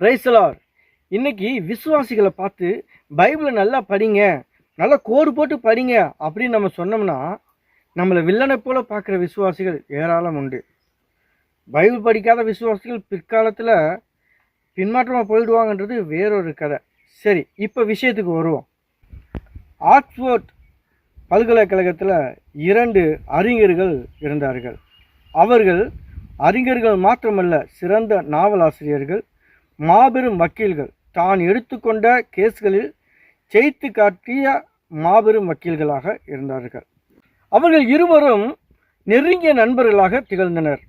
Praise the Lord இன்னைக்கு விசுவாசிகளை பார்த்து பைபிளை நல்லா படிங்க நல்லா கோடு போட்டு படிங்க அப்படின்னு நம்ம சொன்னோம்னா நம்மளை வில்லனை போல பார்க்குற விசுவாசிகள் ஏராளம் உண்டு. பைபிள் படிக்காத விசுவாசிகள் பிற்காலத்தில் பின்மாற்றமாக போயிடுவாங்கன்றது வேறொரு கதை. சரி இப்போ விஷயத்துக்கு வருவோம். ஆக்ஸ்போர்ட் பல்கலைக்கழகத்தில் இரண்டு அறிஞர்கள் இருந்தார்கள். அவர்கள் அறிஞர்கள் மாத்திரமல்ல சிறந்த நாவலாசிரியர்கள். மாபெரும் வக்கீல்கள். தான் எடுத்துக்கொண்ட கேஸ்களில் ஜெயித்து காட்டிய மாபெரும் வக்கீல்களாக இருந்தார்கள். அவர்கள் இருவரும் நெருங்கிய நண்பர்களாக திகழ்ந்தனர்.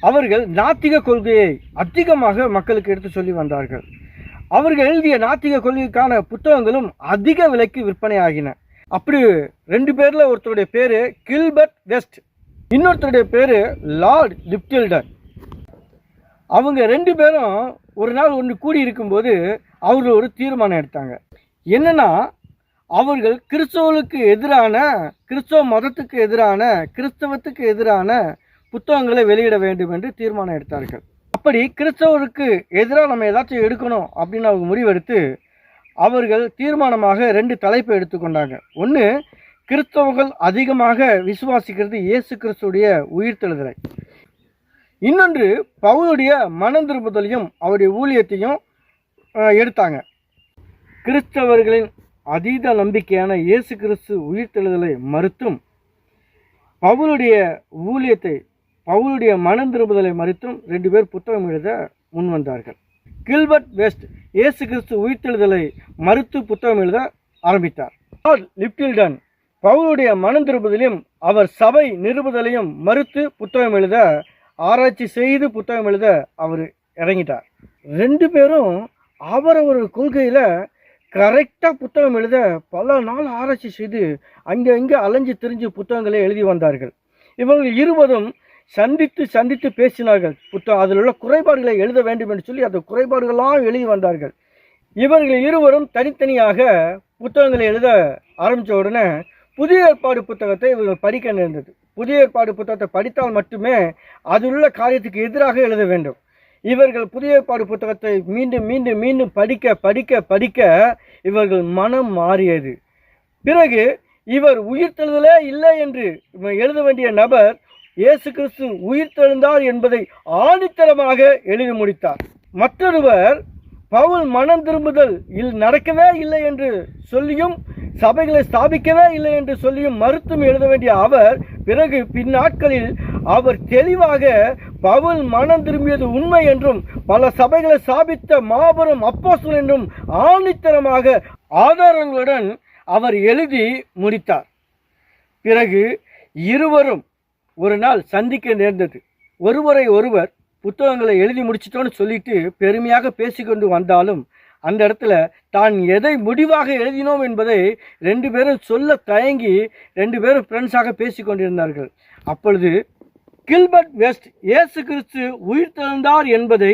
அவர்கள் நாத்திக கொள்கையை அதிகமாக மக்களுக்கு எடுத்து சொல்லி வந்தார்கள். அவர்கள் எழுதிய நாத்திக கொள்கைக்கான புத்தகங்களும் அதிக விலைக்கு விற்பனையாகின. அப்படி ரெண்டு பேரில் ஒருத்தருடைய பேர் கில்பர்ட் வெஸ்ட் இன்னொருத்தருடைய பேர் லார்ட் லிப்டில்டன். அவங்க ரெண்டு பேரும் ஒரு நாள் ஒன்று கூடி இருக்கும்போது அவர்கள் ஒரு தீர்மானம் எடுத்தாங்க. என்னென்னா அவர்கள் கிறிஸ்தவர்களுக்கு எதிரான கிறிஸ்தவ மதத்துக்கு எதிரான கிறிஸ்தவத்துக்கு எதிரான புத்தகங்களை வெளியிட வேண்டும் என்று தீர்மானம் எடுத்தார்கள். அப்படி கிறிஸ்தவருக்கு எதிராக நம்ம ஏதாச்சும் எடுக்கணும் அப்படின்னு அவங்க முடிவெடுத்து அவர்கள் தீர்மானமாக ரெண்டு தலைப்பை எடுத்துக்கொண்டாங்க ஒன்று கிறிஸ்தவர்கள் அதிகமாக விசுவாசிக்கிறது இயேசு கிறிஸ்துடைய உயிர்த்தெழுதலை. இன்னொன்று பவுலுடைய மனம் திரும்புதலையும் அவருடைய ஊழியத்தையும் எடுத்தாங்க. கிறிஸ்தவர்களின் அதீத நம்பிக்கையான இயேசு கிறிஸ்து உயிர்த்தெழுதலை மறுத்தும் பவுலுடைய ஊழியத்தை பவுலுடைய மனம் திரும்புதலை மறுத்தும் ரெண்டு பேர் புத்தகம் எழுத முன் வந்தார்கள். கில்பர்ட் வெஸ்ட் இயேசு கிறிஸ்து உயிர்த்தெழுதலை மறுத்து புத்தகம் எழுத ஆரம்பித்தார். லிப்டில்டன் பவுலுடைய மனம் திரும்புதலையும் அவர் சபை நிறுவுதலையும் மறுத்து புத்தகம் எழுத ஆராய்ச்சி செய்து புத்தகம் எழுத அவர் இறங்கிட்டார். ரெண்டு பேரும் அவரவர் கொள்கையில் கரெக்டாக புத்தகம் எழுத பல நாள் ஆராய்ச்சி செய்து அங்கே இங்கே அலைஞ்சு திரிஞ்சு புத்தகங்களை எழுதி வந்தார்கள். இவர்கள் இருவரும் சந்தித்து சந்தித்து பேசினார்கள். புத்தகம் அதில் உள்ள குறைபாடுகளை எழுத வேண்டும் என்று சொல்லி அந்த குறைபாடுகளாக எழுதி வந்தார்கள். இவர்கள் இருவரும் தனித்தனியாக புத்தகங்களை எழுத ஆரம்பித்த உடனே புதிய ஏற்பாடு புத்தகத்தை இவர்கள் படிக்க நேர்ந்தது. புதிய ஏற்பாடு புத்தகத்தை படித்தால் மட்டுமே அதிலுள்ள உள்ள காரியத்துக்கு எதிராக எழுத வேண்டும். இவர்கள் புதிய ஏற்பாடு புத்தகத்தை மீண்டும் மீண்டும் மீண்டும் படிக்க படிக்க படிக்க இவர்கள் மனம் மாறியது. பிறகு இவர் உயிர்த்தெழுதலே இல்லை என்று எழுத வேண்டிய நபர் இயேசு கிறிஸ்து உயிர்த்தெழுந்தார் என்பதை ஆணித்தரமாக எழுதி முடித்தார். மற்றொருவர் பவுல் மனம் திரும்புதல் இல் நடக்கவே இல்லை என்று சொல்லியும் சபைகளை ஸ்தாபிக்கவே இல்லை என்று சொல்லியும் மறுத்தும் எழுத வேண்டிய அவர் பிறகு பின்னாட்களில் அவர் தெளிவாக பவுல் மனம் திரும்பியது உண்மை என்றும் பல சபைகளை ஸ்தாபித்த மாபெரும் அப்போசல் என்றும் ஆணித்தரமாக ஆதாரங்களுடன் அவர் எழுதி முடித்தார். பிறகு இருவரும் ஒரு நாள் சந்திக்க நேர்ந்தது. ஒருவரை ஒருவர் புத்தகங்களை எழுதி முடிச்சிட்டோன்னு சொல்லிட்டு பெருமையாக பேசிக்கொண்டு வந்தாலும் அந்த இடத்துல தான் எதை முடிவாக எழுதினோம் என்பதை ரெண்டு பேரும் சொல்ல தயங்கி ரெண்டு பேரும் ஃப்ரெண்ட்ஸாக பேசிக்கொண்டிருந்தார்கள் அப்பொழுது கில்பர்ட் வெஸ்ட் இயேசு கிறிஸ்து உயிர் திறந்தார் என்பதை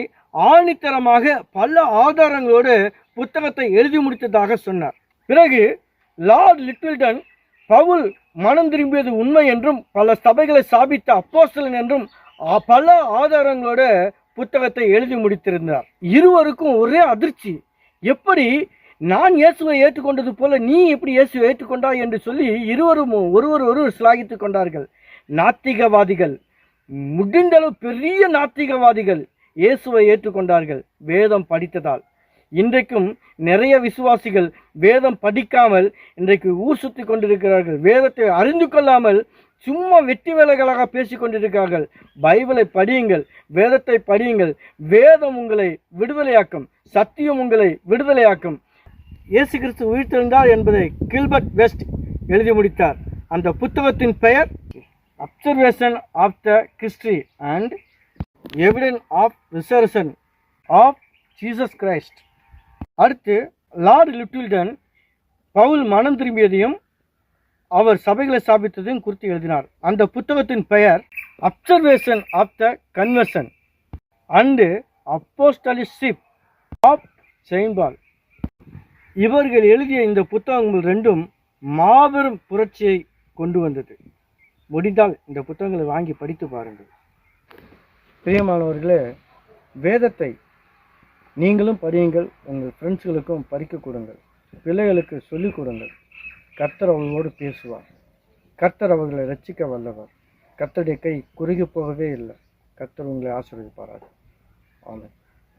ஆணித்தரமாக பல ஆதாரங்களோடு புத்தகத்தை எழுதி முடித்ததாக சொன்னார். பிறகு லார்ட் லிட்டில்டன் பவுல் மனம் திரும்பியது உண்மை என்றும் பல சபைகளை ஸ்தாபித்த அப்போஸ்தலன் என்றும் பல ஆதாரங்களோட புத்தகத்தை எழுதி முடித்திருந்தார். இருவருக்கும் ஒரே அதிர்ச்சி. எப்படி நான் இயேசுவை ஏற்றுக்கொண்டது போல நீ எப்படி இயேசுவை ஏற்றுக்கொண்டாய் என்று சொல்லி இருவரும் ஒருவர் ஒருவர் சிலாகித்துக் கொண்டார்கள். நாத்திகவாதிகள். முடிந்தளவு பெரிய நாத்திகவாதிகள் இயேசுவை ஏற்றுக்கொண்டார்கள். வேதம் படித்ததால். இன்றைக்கும் நிறைய விசுவாசிகள் வேதம் படிக்காமல் இன்றைக்கு ஊர் சுத்தி கொண்டிருக்கிறார்கள். வேதத்தை அறிந்து கொள்ளாமல் சும்மா வெட்டி வேலைகளாக பேசி கொண்டிருக்கிறார்கள். பைபிளை படியுங்கள் வேதத்தை படியுங்கள். வேதம் உங்களை விடுதலையாக்கும் சத்தியம் உங்களை விடுதலையாக்கும். இயேசு கிறிஸ்து உயிர்த்தெழுந்தார் என்பதை கில்பர்ட் வெஸ்ட் எழுதி முடித்தார். அந்த புத்தகத்தின் பெயர் observation of the Christy and evidence of reservation of Jesus Christ அடுத்து லார்டு லிட்டில்டன் பவுல் மனம் திரும்பியதையும் அவர் சபைகளை ஸ்தாபித்ததையும் குறித்து எழுதினார். அந்த புத்தகத்தின் பெயர் observation of the conversion and apostleship of Saint Paul இவர்கள் எழுதிய இந்த புத்தகங்கள் ரெண்டும் மாபெரும் புரட்சியை கொண்டு வந்தது. முடிந்தால் இந்த புத்தகங்களை வாங்கி படித்து பாருங்கள். பிரியமானவர்களே வேதத்தை நீங்களும் படியுங்கள் உங்கள் ஃப்ரெண்ட்ஸுகளுக்கும் படிக்க கொடுங்கள் பிள்ளைகளுக்கு சொல்லிக் கொடுங்கள். கர்த்தர் அவர்களோடு பேசுவார். கர்த்தர் அவர்களை ரட்சிக்க வல்லவர். கர்த்தருடைய கை குறுகி போகவே இல்லை. கர்த்தர் உங்களை ஆசீர்வதிப்பாராக. ஆமாம்